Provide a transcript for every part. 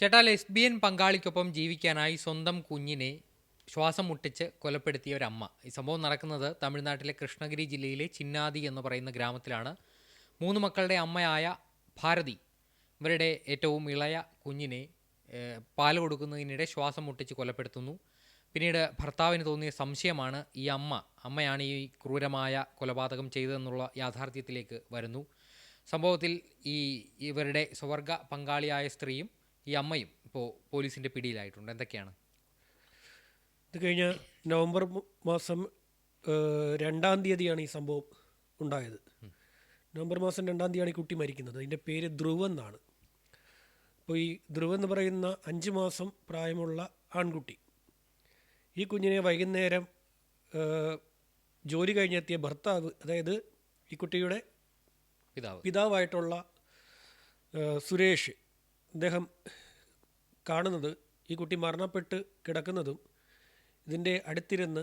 ചേട്ടാ ലെസ്ബിയൻ പങ്കാളിക്കൊപ്പം ജീവിക്കാനായി സ്വന്തം കുഞ്ഞിനെ ശ്വാസം മുട്ടിച്ച് കൊലപ്പെടുത്തിയ ഒരമ്മ ഈ സംഭവം നടക്കുന്നത് തമിഴ്നാട്ടിലെ കൃഷ്ണഗിരി ജില്ലയിലെ ചിന്നാതി എന്ന് പറയുന്ന ഗ്രാമത്തിലാണ്. മൂന്ന് മക്കളുടെ അമ്മയായ ഭാരതി ഇവരുടെ ഏറ്റവും ഇളയ കുഞ്ഞിനെ പാൽ കൊടുക്കുന്നതിനിടെ ശ്വാസം മുട്ടിച്ച് കൊലപ്പെടുത്തുന്നു. പിന്നീട് ഭർത്താവിന് തോന്നിയ സംശയമാണ് ഈ അമ്മ അമ്മയാണ് ഈ ക്രൂരമായ കൊലപാതകം ചെയ്തതെന്നുള്ള യാഥാർത്ഥ്യത്തിലേക്ക് വരുന്നു. സംഭവത്തിൽ ഈ ഇവരുടെ സ്വവർഗ പങ്കാളിയായ സ്ത്രീയും ഈ അമ്മയും ഇപ്പോൾ പോലീസിന്റെ പിടിയിലായിട്ടുണ്ട്. എന്തൊക്കെയാണ്? ഇത് കഴിഞ്ഞ നവംബർ മാസം രണ്ടാം തീയതിയാണ് ഈ സംഭവം ഉണ്ടായത്. നവംബർ മാസം രണ്ടാം തീയതിയാണ് ഈ കുട്ടി മരിക്കുന്നത്. അതിന്റെ പേര് ധ്രുവ് എന്നാണ്. അപ്പോൾ ഈ ധ്രുവ് എന്ന് പറയുന്ന അഞ്ച് മാസം പ്രായമുള്ള ആൺകുട്ടി. ഈ കുഞ്ഞിനെ വൈകുന്നേരം ജോലി കഴിഞ്ഞെത്തിയ ഭർത്താവ് അതായത് ഈ കുട്ടിയുടെ പിതാവ്. പിതാവായിട്ടുള്ള സുരേഷ് അദ്ദേഹം കാണുന്നത് ഈ കുട്ടി മരണപ്പെട്ട് കിടക്കുന്നതും ഇതിന്റെ അടുത്തിരുന്ന്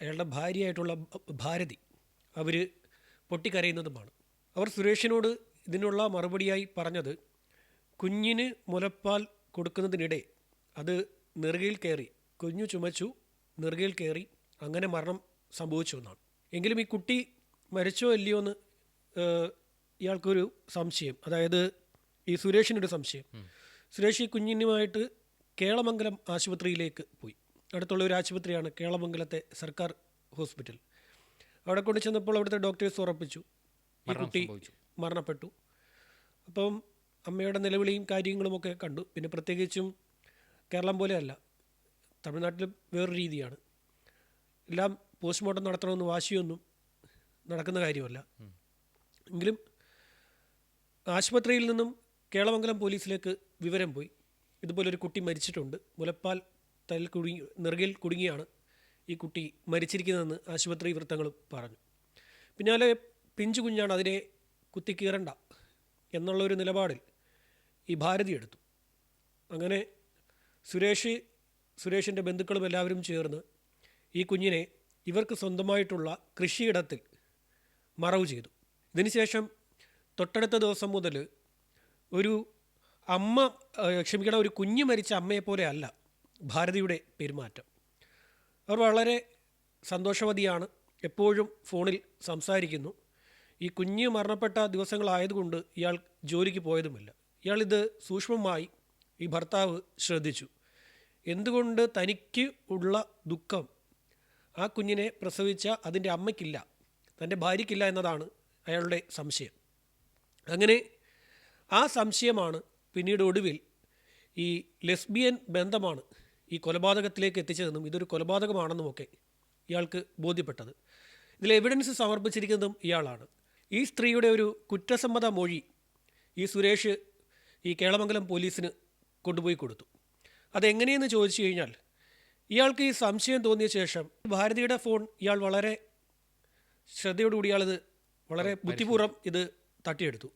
അയാളുടെ ഭാര്യയായിട്ടുള്ള ഭാരതി അവർ പൊട്ടിക്കരയുന്നതുമാണ്. അവർ സുരേഷിനോട് ഇതിനുള്ള മറുപടിയായി പറഞ്ഞത് കുഞ്ഞിന് മുലപ്പാൽ കൊടുക്കുന്നതിനിടെ അത് നെറുകയിൽ കയറി കുഞ്ഞു ചുമച്ചു നെറുകയിൽ കയറി അങ്ങനെ മരണം സംഭവിച്ചു എന്നാണ്. എങ്കിലും ഈ കുട്ടി മരിച്ചോ ഇല്ലയോ എന്ന് ഇയാൾക്കൊരു സംശയം. അതായത് ഈ സുരേഷിനൊരു സംശയം. സുരേഷ് ഈ കുഞ്ഞിനുമായിട്ട് കേളമംഗലം ആശുപത്രിയിലേക്ക് പോയി. അടുത്തുള്ള ഒരു ആശുപത്രിയാണ് കേളമംഗലത്തെ സർക്കാർ ഹോസ്പിറ്റൽ. അവിടെ കൊണ്ട് ചെന്നപ്പോൾ അവിടുത്തെ ഡോക്ടേഴ്സ് ഉറപ്പിച്ചു. ഈ കുട്ടി. മരണപ്പെട്ടു. അപ്പം അമ്മയുടെ നിലവിളിയും കാര്യങ്ങളുമൊക്കെ കണ്ടു. പിന്നെ പ്രത്യേകിച്ചും കേരളം പോലെയല്ല തമിഴ്നാട്ടിൽ വേറൊരു രീതിയാണ്. എല്ലാം പോസ്റ്റ്മോർട്ടം നടത്തണമെന്ന് വാശിയൊന്നും നടക്കുന്ന കാര്യമല്ല. എങ്കിലും ആശുപത്രിയിൽ നിന്നും കേളമംഗലം പോലീസിലേക്ക് വിവരം പോയി. ഇതുപോലെ ഒരു കുട്ടി മരിച്ചിട്ടുണ്ട്. മുലപ്പാൽ തലയിൽ കുടുങ്ങി നെറുകയിൽ കുടുങ്ങിയാണ് ഈ കുട്ടി മരിച്ചിരിക്കുന്നതെന്ന് ആശുപത്രി വൃത്തങ്ങൾ പറഞ്ഞു. പിന്നാലെ പിഞ്ചു കുഞ്ഞാണ് അതിനെ കുത്തിക്കീറണ്ട എന്നുള്ളൊരു നിലപാടിൽ ഈ ഭാരതി എടുത്തു. അങ്ങനെ സുരേഷ് സുരേഷിന്റെ ബന്ധുക്കളും എല്ലാവരും ചേർന്ന് ഈ കുഞ്ഞിനെ ഇവർക്ക് സ്വന്തമായിട്ടുള്ള കൃഷിയിടത്തിൽ മറവ് ചെയ്തു. ഇതിനുശേഷം തൊട്ടടുത്ത ദിവസം മുതൽ ഒരു അമ്മ ക്ഷമിക്കണം ഒരു കുഞ്ഞ് മരിച്ച അമ്മയെ പോലെ അല്ല ഭാരതിയുടെ പെരുമാറ്റം. അവർ വളരെ സന്തോഷവതിയാണ് എപ്പോഴും ഫോണിൽ സംസാരിക്കുന്നു. ഈ കുഞ്ഞ് മരണപ്പെട്ട ദിവസങ്ങളായതുകൊണ്ട് ഇയാൾ ജോലിക്ക് പോയതുമില്ല. ഇയാൾ ഇത് സൂക്ഷ്മമായി ഈ ഭർത്താവ് ശ്രദ്ധിച്ചു. എന്തുകൊണ്ട് തനിക്ക് ഉള്ള ദുഃഖം ആ കുഞ്ഞിനെ പ്രസവിച്ച അതിന്റെ അമ്മയ്ക്കില്ല തന്റെ ഭാര്യയ്ക്കില്ല എന്നതാണ് അയാളുടെ സംശയം. അങ്ങനെ ആ സംശയമാണ് പിന്നീട് ഒടുവിൽ ഈ ലെസ്ബിയൻ ബന്ധമാണ് ഈ കൊലപാതകത്തിലേക്ക് എത്തിച്ചതെന്നും ഇതൊരു കൊലപാതകമാണെന്നും ഒക്കെ ഇയാൾക്ക് ബോധ്യപ്പെട്ടത്. ഇതിൽ എവിഡൻസ് സമർപ്പിച്ചിരിക്കുന്നതും ഇയാളാണ്. ഈ സ്ത്രീയുടെ ഒരു കുറ്റസമ്മത മൊഴി ഈ സുരേഷ് ഈ കേളമംഗലം പോലീസിന് കൊണ്ടുപോയി കൊടുത്തു. അതെങ്ങനെയെന്ന് ചോദിച്ചു കഴിഞ്ഞാൽ ഇയാൾക്ക് ഈ സംശയം തോന്നിയ ശേഷം ഭാരതിയുടെ ഫോൺ ഇയാൾ വളരെ ശ്രദ്ധയോടുകൂടി ഇയാളിത് വളരെ ബുദ്ധിപൂർവം ഇത് തട്ടിയെടുത്തു.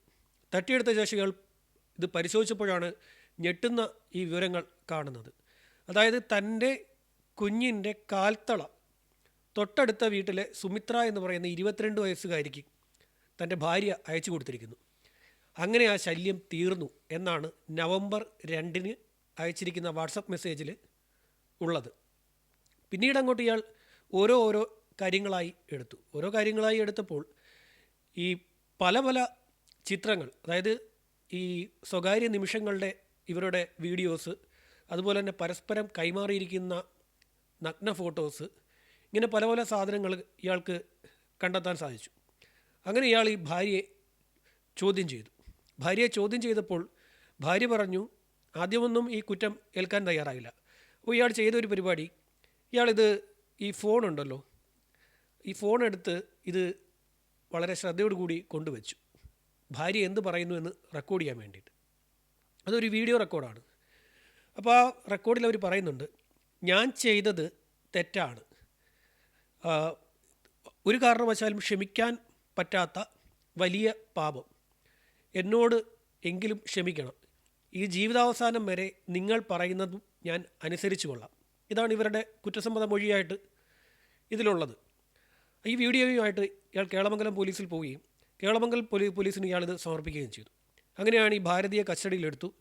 തട്ടിയെടുത്ത ശേഷം ഇയാൾ ഇത് പരിശോധിച്ചപ്പോഴാണ് ഞെട്ടുന്ന ഈ വിവരങ്ങൾ കാണുന്നത്. അതായത് തന്റെ കുഞ്ഞിന്റെ കാൽത്തള തൊട്ടടുത്ത വീട്ടിലെ സുമിത്ര എന്ന് പറയുന്ന ഇരുപത്തിരണ്ട് വയസ്സുകാരിക്ക് തന്റെ ഭാര്യ അയച്ചു കൊടുത്തിരിക്കുന്നു. അങ്ങനെ ആ ശല്യം തീർന്നു എന്നാണ് നവംബർ രണ്ടിന് അയച്ചിരിക്കുന്ന വാട്സപ്പ് മെസ്സേജിൽ ഉള്ളത്. പിന്നീട് അങ്ങോട്ട് ഇയാൾ ഓരോ ഓരോ കാര്യങ്ങളായി എടുത്തു. ഓരോ കാര്യങ്ങളായി എടുത്തപ്പോൾ ഈ പല പല ചിത്രങ്ങൾ അതായത് ഈ സ്വകാര്യ നിമിഷങ്ങളുടെ ഇവരുടെ വീഡിയോസ് അതുപോലെ തന്നെ പരസ്പരം കൈമാറിയിരിക്കുന്ന നഗ്ന ഫോട്ടോസ് ഇങ്ങനെ പല പല സാധനങ്ങൾ ഇയാൾക്ക് കണ്ടെത്താൻ സാധിച്ചു. അങ്ങനെ ഇയാൾ ഈ ഭാര്യയെ ചോദ്യം ചെയ്തു. ഭാര്യയെ ചോദ്യം ചെയ്തപ്പോൾ ഭാര്യ പറഞ്ഞു ആദ്യമൊന്നും ഈ കുറ്റം ഏൽക്കാൻ തയ്യാറായില്ല. അപ്പോൾ ഇയാൾ ചെയ്ത ഒരു പരിപാടി ഇയാളിത് ഈ ഫോണുണ്ടല്ലോ ഈ ഫോൺ എടുത്ത് ഇത് വളരെ ശ്രദ്ധയോടുകൂടി കൊണ്ടുവച്ചു. ഭാര്യ എന്ത് പറയുന്നു എന്ന് റെക്കോർഡ് ചെയ്യാൻ വേണ്ടിയിട്ട്. അതൊരു വീഡിയോ റെക്കോർഡാണ് അപ്പോൾ ആ റെക്കോർഡിൽ അവർ പറയുന്നുണ്ട് ഞാൻ ചെയ്തത് തെറ്റാണ്. ഒരു കാരണവശാലും ക്ഷമിക്കാൻ പറ്റാത്ത വലിയ പാപം. എന്നോട് എങ്കിലും ക്ഷമിക്കണം. ഈ ജീവിതാവസാനം വരെ നിങ്ങൾ പറയുന്നതും ഞാൻ അനുസരിച്ചു കൊള്ളാം. ഇതാണ് ഇവരുടെ കുറ്റസമ്മത മൊഴിയായിട്ട് ഇതിലുള്ളത്. ഈ വീഡിയോയുമായിട്ട് ഇയാൾ കേളമംഗലം പോലീസിൽ പോവുകയും കേളമംഗലം പോലീ പോലീസിന് ഇയാളിത് സമർപ്പിക്കുകയും ചെയ്തു. അങ്ങനെയാണ് ഈ ഭാരതീയ കസ്റ്റഡിയിലെടുത്തു.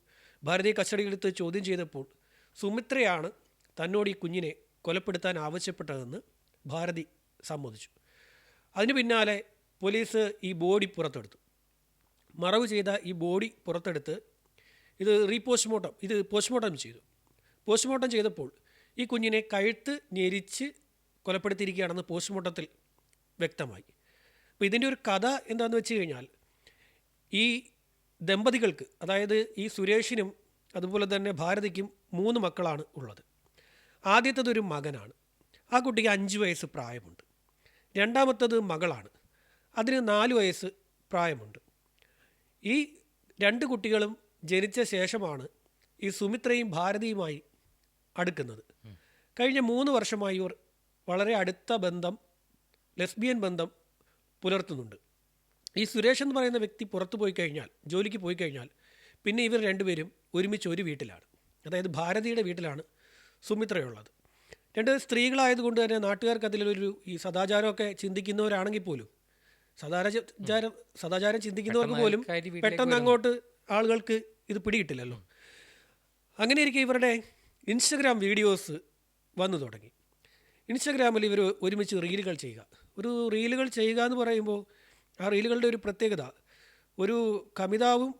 ഭാരതീയ കസ്റ്റഡിയിലെടുത്ത് ചോദ്യം ചെയ്തപ്പോൾ സുമിത്രയാണ് തന്നോട് ഈ കുഞ്ഞിനെ കൊലപ്പെടുത്താൻ ആവശ്യപ്പെട്ടതെന്ന് ഭാരതി സമ്മതിച്ചു. അതിന് പിന്നാലെ പോലീസ് ഈ ബോഡി പുറത്തെടുത്തു. മറവ് ചെയ്ത ഈ ബോഡി പുറത്തെടുത്ത് ഇത് റീപോസ്റ്റ്മോർട്ടം ഇത് പോസ്റ്റ്മോർട്ടം ചെയ്തു. പോസ്റ്റ്മോർട്ടം ചെയ്തപ്പോൾ ഈ കുഞ്ഞിനെ കഴുത്ത് ഞെരിച്ച് കൊലപ്പെടുത്തിയിരിക്കുകയാണെന്ന് പോസ്റ്റ്മോർട്ടത്തിൽ വ്യക്തമായി. അപ്പോൾ ഇതിന്റെ ഒരു കഥ എന്താണെന്ന് വെച്ച് കഴിഞ്ഞാൽ ഈ ദമ്പതികൾക്ക് അതായത് ഈ സുരേഷിനും അതുപോലെ തന്നെ ഭാരതിക്കും മൂന്ന് മക്കളാണ് ഉള്ളത്. ആദ്യത്തത് ഒരു മകനാണ്. ആ കുട്ടിക്ക് അഞ്ച് വയസ്സ് പ്രായമുണ്ട്. രണ്ടാമത്തത് മകളാണ്. അതിന് നാല് വയസ്സ് പ്രായമുണ്ട്. ഈ രണ്ട് കുട്ടികളും ജനിച്ച ശേഷമാണ് ഈ സുമിത്രയും ഭാരതിയുമായി അടുക്കുന്നത്. കഴിഞ്ഞ മൂന്ന് വർഷമായി ഇവർ വളരെ അടുത്ത ബന്ധം ലെസ്ബിയൻ ബന്ധം പുലർത്തുന്നുണ്ട്. ഈ സുരേഷ് എന്ന് പറയുന്ന വ്യക്തി പുറത്തു പോയി കഴിഞ്ഞാൽ ജോലിക്ക് പോയി കഴിഞ്ഞാൽ പിന്നെ ഇവർ രണ്ടുപേരും ഒരുമിച്ച് ഒരു വീട്ടിലാണ്. അതായത് ഭാരതിയുടെ വീട്ടിലാണ് സുമിത്രയുള്ളത്. രണ്ട് സ്ത്രീകളായതുകൊണ്ട് തന്നെ നാട്ടുകാർക്ക് അതിലൊരു ഈ സദാചാരമൊക്കെ ചിന്തിക്കുന്നവരാണെങ്കിൽ പോലും സദാചാരം സദാചാരം ചിന്തിക്കുന്നവർക്ക് പോലും പെട്ടെന്ന് അങ്ങോട്ട് ആളുകൾക്ക് ഇത് പിടികിട്ടില്ലല്ലോ. അങ്ങനെ ഇരിക്കെ ഇവരുടെ ഇൻസ്റ്റഗ്രാം വീഡിയോസ് വന്നു തുടങ്ങി. ഇൻസ്റ്റഗ്രാമിൽ ഇവർ ഒരുമിച്ച് റീലുകൾ ചെയ്യുക. ഒരു റീലുകൾ ചെയ്യുക എന്ന് പറയുമ്പോൾ ആ റീലുകളുടെ ഒരു പ്രത്യേകത ഒരു കവിതാവും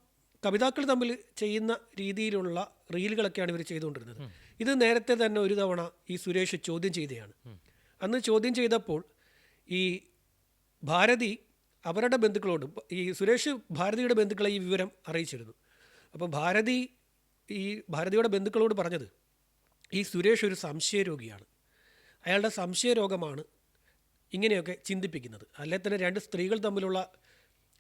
കവിതാക്കൾ തമ്മിൽ ചെയ്യുന്ന രീതിയിലുള്ള റീലുകളൊക്കെയാണ് ഇവർ ചെയ്തുകൊണ്ടിരുന്നത്. ഇത് നേരത്തെ തന്നെ ഒരു തവണ ഈ സുരേഷ് ചോദ്യം ചെയ്തതാണ് അന്ന് ചോദ്യം ചെയ്തപ്പോൾ ഈ ഭാരതി അവരുടെ ബന്ധുക്കളോട് ഈ സുരേഷ് ഭാരതിയുടെ ബന്ധുക്കളെ ഈ വിവരം അറിയിച്ചിരുന്നു. അപ്പോൾ ഭാരതി ഈ ഭാരതിയുടെ ബന്ധുക്കളോട് പറഞ്ഞത് ഈ സുരേഷ് ഒരു സംശയരോഗിയാണ്. അയാളുടെ സംശയരോഗമാണ് ഇങ്ങനെയൊക്കെ ചിന്തിപ്പിക്കുന്നത്. അല്ലെ തന്നെ രണ്ട് സ്ത്രീകൾ തമ്മിലുള്ള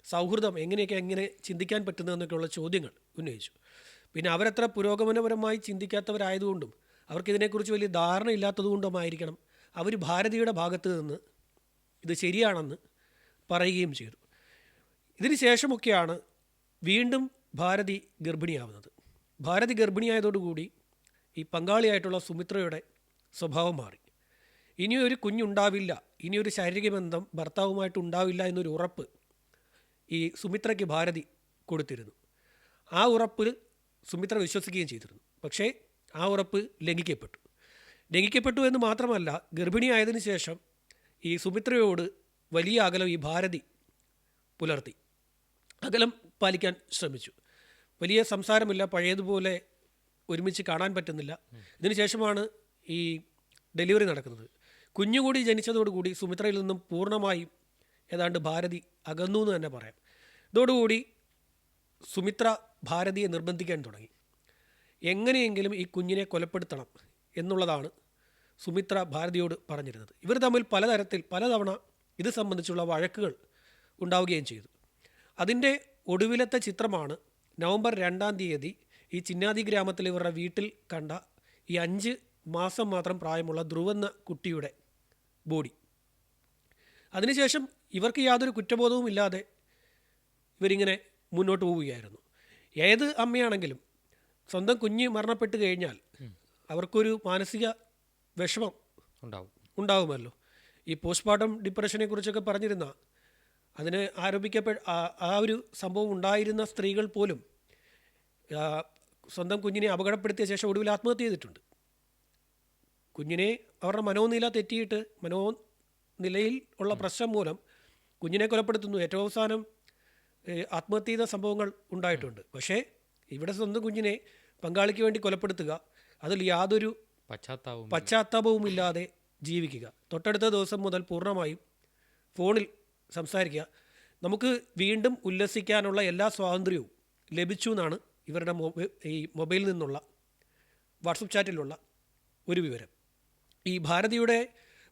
സൗഹൃദം എങ്ങനെയൊക്കെ എങ്ങനെ ചിന്തിക്കാൻ പറ്റുന്നതെന്നൊക്കെയുള്ള ചോദ്യങ്ങൾ ഉന്നയിച്ചു. പിന്നെ അവരത്ര പുരോഗമനപരമായി ചിന്തിക്കാത്തവരായതുകൊണ്ടും അവർക്കിതിനെക്കുറിച്ച് വലിയ ധാരണ ഇല്ലാത്തതുകൊണ്ടുമായിരിക്കണം അവർ ഭാരതിയുടെ ഭാഗത്ത് നിന്ന് ഇത് ശരിയാണെന്ന് പറയുകയും ചെയ്തു. ഇതിന് ശേഷമൊക്കെയാണ് വീണ്ടും ഭാരതി ഗർഭിണിയാവുന്നത്. ഭാരതി ഗർഭിണിയായതോടുകൂടി ഈ പങ്കാളിയായിട്ടുള്ള സുമിത്രയുടെ സ്വഭാവം മാറി. ഇനിയൊരു കുഞ്ഞുണ്ടാവില്ല ഇനിയൊരു ശാരീരിക ബന്ധം ഭർത്താവുമായിട്ട് ഉണ്ടാവില്ല എന്നൊരു ഉറപ്പ് ഈ സുമിത്രയ്ക്ക് ഭാരതി കൊടുത്തിരുന്നു. ആ ഉറപ്പിൽ സുമിത്ര വിശ്വസിക്കുകയും ചെയ്തിരുന്നു. പക്ഷേ ആ ഉറപ്പ് ലംഘിക്കപ്പെട്ടു. ലംഘിക്കപ്പെട്ടു എന്ന് മാത്രമല്ല ഗർഭിണിയായതിനു ശേഷം ഈ സുമിത്രയോട് വലിയ അകലം ഈ ഭാരതി പുലർത്തി. അകലം പാലിക്കാൻ ശ്രമിച്ചു. വലിയ സംസാരമില്ല പഴയതുപോലെ ഒരുമിച്ച് കാണാൻ പറ്റുന്നില്ല. ഇതിനുശേഷമാണ് ഈ ഡെലിവറി നടക്കുന്നത്. കുഞ്ഞുകൂടി ജനിച്ചതോടുകൂടി സുമിത്രയിൽ നിന്നും പൂർണമായും ഏതാണ്ട് ഭാരതി അകന്നു എന്ന് തന്നെ പറയാം. ഇതോടുകൂടി സുമിത്ര ഭാരതിയെ നിർബന്ധിക്കാൻ തുടങ്ങി. എങ്ങനെയെങ്കിലും ഈ കുഞ്ഞിനെ കൊലപ്പെടുത്തണം എന്നുള്ളതാണ് സുമിത്ര ഭാരതിയോട് പറഞ്ഞിരുന്നത്. ഇവർ തമ്മിൽ പലതരത്തിൽ പലതവണ ഇത് സംബന്ധിച്ചുള്ള വഴക്കുകൾ ഉണ്ടാവുകയും ചെയ്തു. അതിന്റെ ഒടുവിലത്തെ ചിത്രമാണ് നവംബർ രണ്ടാം തീയതി ഈ ചിന്നാതി ഗ്രാമത്തിൽ ഇവരുടെ വീട്ടിൽ കണ്ട ഈ അഞ്ച് മാസം മാത്രം പ്രായമുള്ള ധ്രുവെന്ന കുട്ടിയുടെ ബോഡി. അതിനുശേഷം ഇവർക്ക് യാതൊരു കുറ്റബോധവും ഇല്ലാതെ ഇവരിങ്ങനെ മുന്നോട്ട് പോവുകയായിരുന്നു. ഏത് അമ്മയാണെങ്കിലും സ്വന്തം കുഞ്ഞ് മരണപ്പെട്ട് കഴിഞ്ഞാൽ അവർക്കൊരു മാനസിക വിഷമം ഉണ്ടാവും. ഉണ്ടാകുമല്ലോ ഈ പോസ്റ്റ്മോർട്ടം ഡിപ്രഷനെ കുറിച്ചൊക്കെ പറഞ്ഞിരുന്ന അതിന് ആരോപിക്കപ്പെ ആ- ആ ഒരു സംഭവം ഉണ്ടായിരുന്ന സ്ത്രീകൾ പോലും സ്വന്തം കുഞ്ഞിനെ അപകടപ്പെടുത്തിയ ശേഷം ഒടുവിൽ ആത്മഹത്യ ചെയ്തിട്ടുണ്ട്. കുഞ്ഞിനെ അവരുടെ മനോനില തെറ്റിയിട്ട് മനോനിലയിൽ ഉള്ള പ്രശ്നം മൂലം കുഞ്ഞിനെ കൊലപ്പെടുത്തുന്നു. ഏറ്റവും അവസാനം ആത്മഹത്യ ചെയ്ത സംഭവങ്ങൾ ഉണ്ടായിട്ടുണ്ട്. പക്ഷേ ഇവിടെ സ്വന്തം കുഞ്ഞിനെ പങ്കാളിക്ക് വേണ്ടി കൊലപ്പെടുത്തുക അതിൽ യാതൊരു പശ്ചാത്താപവും പശ്ചാത്താപവും ഇല്ലാതെ ജീവിക്കുക. തൊട്ടടുത്ത ദിവസം മുതൽ പൂർണമായും ഫോണിൽ സംസാരിക്കുക. നമുക്ക് വീണ്ടും ഉല്ലസിക്കാനുള്ള എല്ലാ സ്വാതന്ത്ര്യവും ലഭിച്ചു എന്നാണ് ഇവരുടെ മൊബൈൽ ഈ മൊബൈലിൽ നിന്നുള്ള വാട്സപ്പ് ചാറ്റിലുള്ള ഒരു വിവരം. ഈ ഭാരതിയുടെ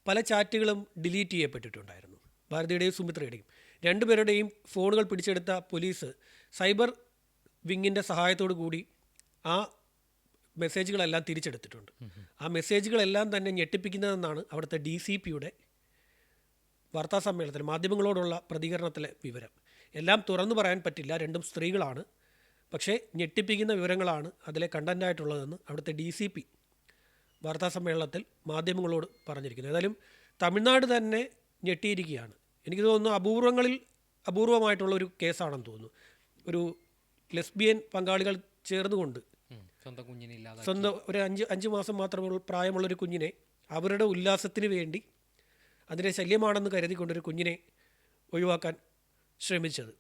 പല ചാറ്റുകളും ഡിലീറ്റ് ചെയ്യപ്പെട്ടിട്ടുണ്ടായിരുന്നു. ഭാരതിയുടെയും സുമിത്രയുടെയും. രണ്ടുപേരുടെയും ഫോണുകൾ പിടിച്ചെടുത്ത പോലീസ് സൈബർ വിങ്ങിന്റെ സഹായത്തോടു കൂടി ആ മെസ്സേജുകളെല്ലാം തിരിച്ചെടുത്തിട്ടുണ്ട്. ആ മെസ്സേജുകളെല്ലാം തന്നെ ഞെട്ടിപ്പിക്കുന്നതെന്നാണ് അവിടുത്തെ ഡി സി പിയുടെ വാർത്താ സമ്മേളനത്തിൽ മാധ്യമങ്ങളോടുള്ള പ്രതികരണത്തിലെ വിവരം. എല്ലാം തുറന്നു പറയാൻ പറ്റില്ല. രണ്ടും സ്ത്രീകളാണ്. പക്ഷേ ഞെട്ടിപ്പിക്കുന്ന വിവരങ്ങളാണ് അതിലെ കണ്ടന്റായിട്ടുള്ളതെന്ന് അവിടുത്തെ ഡി സി പി വാർത്താ സമ്മേളനത്തിൽ മാധ്യമങ്ങളോട് പറഞ്ഞിരിക്കുന്നത് ഏതായാലും തമിഴ്നാട് തന്നെ ഞെട്ടിയിരിക്കുകയാണ്. എനിക്ക് തോന്നുന്നു അപൂർവങ്ങളിൽ അപൂർവമായിട്ടുള്ള ഒരു കേസാണെന്ന് തോന്നുന്നു. ഒരു ലെസ്ബിയൻ പങ്കാളികൾ ചേർന്നുകൊണ്ട് സ്വന്തം കുഞ്ഞിനെ സ്വന്തം ഒരു അഞ്ച് അഞ്ച് മാസം മാത്രമേ പ്രായമുള്ള ഒരു കുഞ്ഞിനെ അവരുടെ ഉല്ലാസത്തിന് വേണ്ടി അതിനെ ശല്യമാണെന്ന് കരുതിക്കൊണ്ടൊരു കുഞ്ഞിനെ ഒഴിവാക്കാൻ ശ്രമിച്ചത്.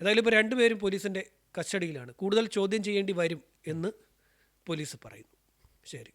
ഏതായാലും ഇപ്പോൾ രണ്ടുപേരും പോലീസിന്റെ കസ്റ്റഡിയിലാണ്. കൂടുതൽ ചോദ്യം ചെയ്യേണ്ടി വരും എന്ന് പോലീസ് പറയുന്നു. ശരി.